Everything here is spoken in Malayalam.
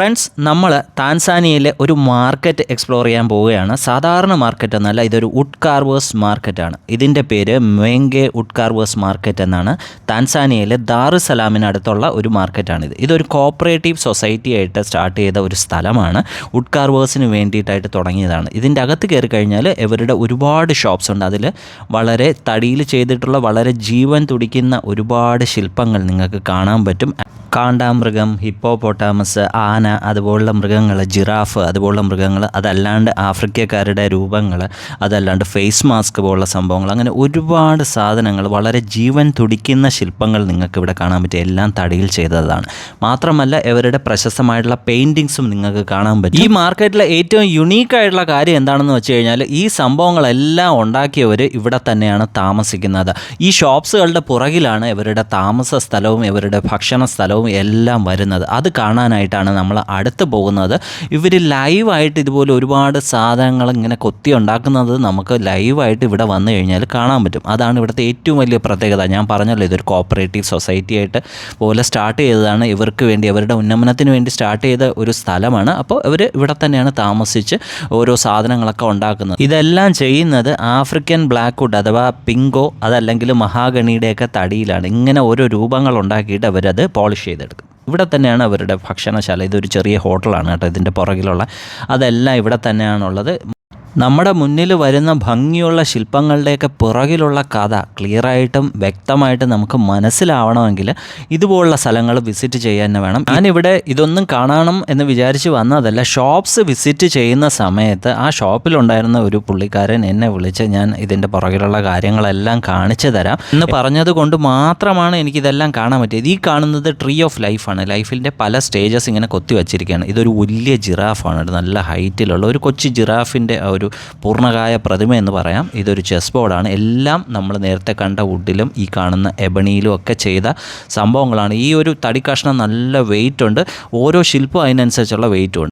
ഫ്രണ്ട്സ് നമ്മൾ താൻസാനിയയിലെ ഒരു മാർക്കറ്റ് എക്സ്പ്ലോർ ചെയ്യാൻ പോവുകയാണ്. സാധാരണ മാർക്കറ്റ് എന്നല്ല ഇതൊരു വുഡ് കാർവേഴ്സ് മാർക്കറ്റാണ് ഇതിന്റെ പേര് മെങ്കെ വുഡ് കാർവേഴ്സ് മാർക്കറ്റ് എന്നാണ്. താൻസാനിയയിലെ ദാറുസലാമിനടുത്തുള്ള ഒരു മാർക്കറ്റാണിത് ഇതൊരു കോപ്പറേറ്റീവ് സൊസൈറ്റി ആയിട്ട് സ്റ്റാർട്ട് ചെയ്ത ഒരു സ്ഥലമാണ്. വുഡ് കാർവേഴ്സിന് വേണ്ടിയിട്ടായിട്ട് തുടങ്ങിയതാണ്. ഇതിന്റെ അകത്ത് കയറി കഴിഞ്ഞാൽ ഇവരുടെ ഒരുപാട് ഷോപ്സ് ഉണ്ട്. അതിൽ വളരെ തടിയിൽ ചെയ്തിട്ടുള്ള വളരെ ജീവൻ തുടിക്കുന്ന ഒരുപാട് ശില്പങ്ങൾ നിങ്ങൾക്ക് കാണാൻ പറ്റും. കാണ്ടാമൃഗം ഹിപ്പോപ്പൊട്ടാമസ് ആന അതുപോലുള്ള മൃഗങ്ങൾ ജിറാഫ് അതുപോലുള്ള മൃഗങ്ങൾ അതല്ലാണ്ട് ആഫ്രിക്കക്കാരുടെ രൂപങ്ങൾ അതല്ലാണ്ട് ഫേസ് മാസ്ക് പോലുള്ള സംഭവങ്ങൾ അങ്ങനെ ഒരുപാട് സാധനങ്ങൾ വളരെ ജീവൻ തുടിക്കുന്ന ശില്പങ്ങൾ നിങ്ങൾക്ക് ഇവിടെ കാണാൻ പറ്റും. എല്ലാം തടിയിൽ ചെയ്തതാണ്. മാത്രമല്ല ഇവരുടെ പ്രശസ്തമായിട്ടുള്ള പെയിന്റിങ്സും നിങ്ങൾക്ക് കാണാൻ പറ്റും. ഈ മാർക്കറ്റിലെ ഏറ്റവും യുണീക്ക് ആയിട്ടുള്ള കാര്യം എന്താണെന്ന് വെച്ച് കഴിഞ്ഞാൽ ഈ സംഭവങ്ങളെല്ലാം ഉണ്ടാക്കിയവർ ഇവിടെ തന്നെയാണ് താമസിക്കുന്നത്. ഈ ഷോപ്സുകളുടെ പുറകിലാണ് ഇവരുടെ താമസ സ്ഥലവും ഇവരുടെ ഭക്ഷണ സ്ഥലവും എല്ലാം വരുന്നത്. അത് കാണാനായിട്ടാണ് നമ്മൾ അടുത്ത് പോകുന്നത്. ഇവർ ലൈവായിട്ട് ഇതുപോലെ ഒരുപാട് സാധനങ്ങൾ ഇങ്ങനെ കൊത്തി ഉണ്ടാക്കുന്നത് നമുക്ക് ലൈവായിട്ട് ഇവിടെ വന്നു കഴിഞ്ഞാൽ കാണാൻ പറ്റും. അതാണ് ഇവിടുത്തെ ഏറ്റവും വലിയ പ്രത്യേകത. ഞാൻ പറഞ്ഞല്ലോ ഇതൊരു കോപ്പറേറ്റീവ് സൊസൈറ്റി ആയിട്ട് പോലെ സ്റ്റാർട്ട് ചെയ്തതാണ്. ഇവർക്ക് വേണ്ടി അവരുടെ ഉന്നമനത്തിന് വേണ്ടി സ്റ്റാർട്ട് ചെയ്ത ഒരു സ്ഥലമാണ്. അപ്പോൾ ഇവർ ഇവിടെ തന്നെയാണ് താമസിച്ച് ഓരോ സാധനങ്ങളൊക്കെ ഉണ്ടാക്കുന്നത്. ഇതെല്ലാം ചെയ്യുന്നത് ആഫ്രിക്കൻ ബ്ലാക്ക് വുഡ് അഥവാ പിങ്കോ അതല്ലെങ്കിൽ മഹാഗണിയുടെയൊക്കെ തടിയിലാണ്. ഇങ്ങനെ ഓരോ രൂപങ്ങൾ ഉണ്ടാക്കിയിട്ട് അവരത് പോളിഷ് ചെയ്തെടുക്കും. ഇവിടെ തന്നെയാണ് അവരുടെ ഭക്ഷണശാല. ഇതൊരു ചെറിയ ഹോട്ടലാണ് കേട്ടോ ഇതിന്റെ പുറകിലുള്ള. അതെല്ലാം ഇവിടെ തന്നെയാണുള്ളത്. നമ്മുടെ മുന്നിൽ വരുന്ന ഭംഗിയുള്ള ശില്പങ്ങളുടെയൊക്കെ പുറകിലുള്ള കഥ ക്ലിയറായിട്ടും വ്യക്തമായിട്ടും നമുക്ക് മനസ്സിലാവണമെങ്കിൽ ഇതുപോലുള്ള സ്ഥലങ്ങൾ വിസിറ്റ് ചെയ്യാൻ തന്നെ വേണം. ഞാനിവിടെ ഇതൊന്നും കാണണം എന്ന് വിചാരിച്ച് വന്നതല്ല ഷോപ്സ് വിസിറ്റ് ചെയ്യുന്ന സമയത്ത് ആ ഷോപ്പിലുണ്ടായിരുന്ന ഒരു പുള്ളിക്കാരൻ എന്നെ വിളിച്ച് ഞാൻ ഇതിന്റെ പുറകിലുള്ള കാര്യങ്ങളെല്ലാം കാണിച്ചു തരാം എന്ന് പറഞ്ഞത് കൊണ്ട് മാത്രമാണ് എനിക്കിതെല്ലാം കാണാൻ പറ്റിയത്. ഈ കാണുന്നത് ട്രീ ഓഫ് ലൈഫാണ് ലൈഫിന്റെ പല സ്റ്റേജസ് ഇങ്ങനെ കൊത്തി വച്ചിരിക്കുകയാണ്. ഇതൊരു വലിയ ജിറാഫാണ് നല്ല ഹൈറ്റിലുള്ള ഒരു കൊച്ചു ജിറാഫിന്റെ ഒരു പൂർണകായ പ്രതിമ എന്ന് പറയാം. ഇതൊരു ചെസ് ബോർഡാണ് എല്ലാം നമ്മൾ നേരത്തെ കണ്ട വുഡിലും ഈ കാണുന്ന എബണിയിലും ഒക്കെ ചെയ്ത സംഭവങ്ങളാണ്. ഈ ഒരു തടി കഷ്ണം നല്ല വെയിറ്റ് ഉണ്ട്. ഓരോ ശില്പം അതിനനുസരിച്ചുള്ള വെയിറ്റും ഉണ്ട്.